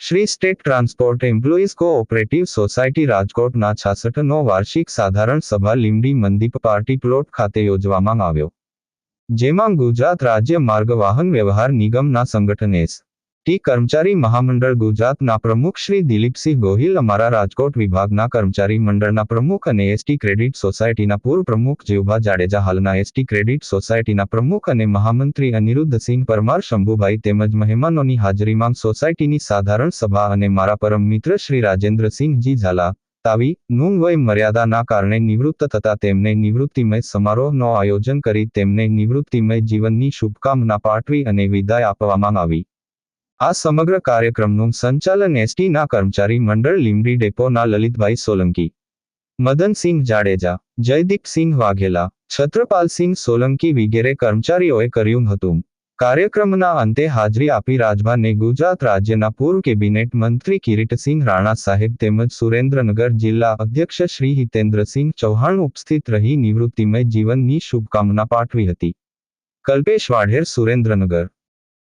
Shri state transport employees cooperative society રાજકોટના છાસઠનો વાર્ષિક સાધારણ સભા લીમડી મંદીપ પાર્ટી પ્લોટ ખાતે યોજવામાં આવ્યો. જેમાં ગુજરાત રાજ્ય માર્ગ વાહન વ્યવહાર નિગમના સંગઠન એસ. ટી કર્મચારી મહામંડળ ગુજરાતના પ્રમુખ શ્રી દિલીપસિંહ ગોહિલ અમારા રાજકોટ વિભાગના કર્મચારી મંડળના પ્રમુખ અને એસટી ક્રેડિટ સોસાયટીના પૂર્વ પ્રમુખ જીવભા જાડેજા હાલના એસટી ક્રેડિટ સોસાયટીના પ્રમુખ અને મહામંત્રી અનિરુદ્ધસિંહ પરમાર શંભુભાઈ તેમજ મહેમાનોની હાજરીમાં સોસાયટીની સાધારણ સભા અને મારા પરમ મિત્ર શ્રી રાજેન્દ્રસિંહજી ઝાલા, તાવી નું વય મર્યાદાના કારણે નિવૃત્ત થતા તેમને નિવૃત્તિમય સમારોહનો આયોજન કરી તેમને નિવૃત્તિમય જીવનની શુભકામના પાઠવી અને વિદાય આપવામાં આવી. આ સમગ્ર કાર્યક્રમનું સંચાલન એસટીના કર્મચારી મંડળ લીમડી ડેપોના લલિતભાઈ સોલંકી, મદનસિંહ જાડેજા, જયદીપસિંહ વાઘેલા, છત્રપાલસિંહ સોલંકી વગેરે કર્મચારીઓએ કર્યું હતું. કાર્યક્રમના અંતે હાજરી આપી રાજભાને ગુજરાત રાજ્યના પૂર્વ કેબિનેટ મંત્રી કિરીટસિંહ રાણા સાહેબ તેમજ સુરેન્દ્રનગર જિલ્લા અધ્યક્ષ શ્રી હિતેન્દ્રસિંહ ચૌહાણ ઉપસ્થિત રહી નિવૃત્તિમય જીવનની શુભકામના પાઠવી હતી. કલ્પેશ વાઢેર, સુરેન્દ્રનગર.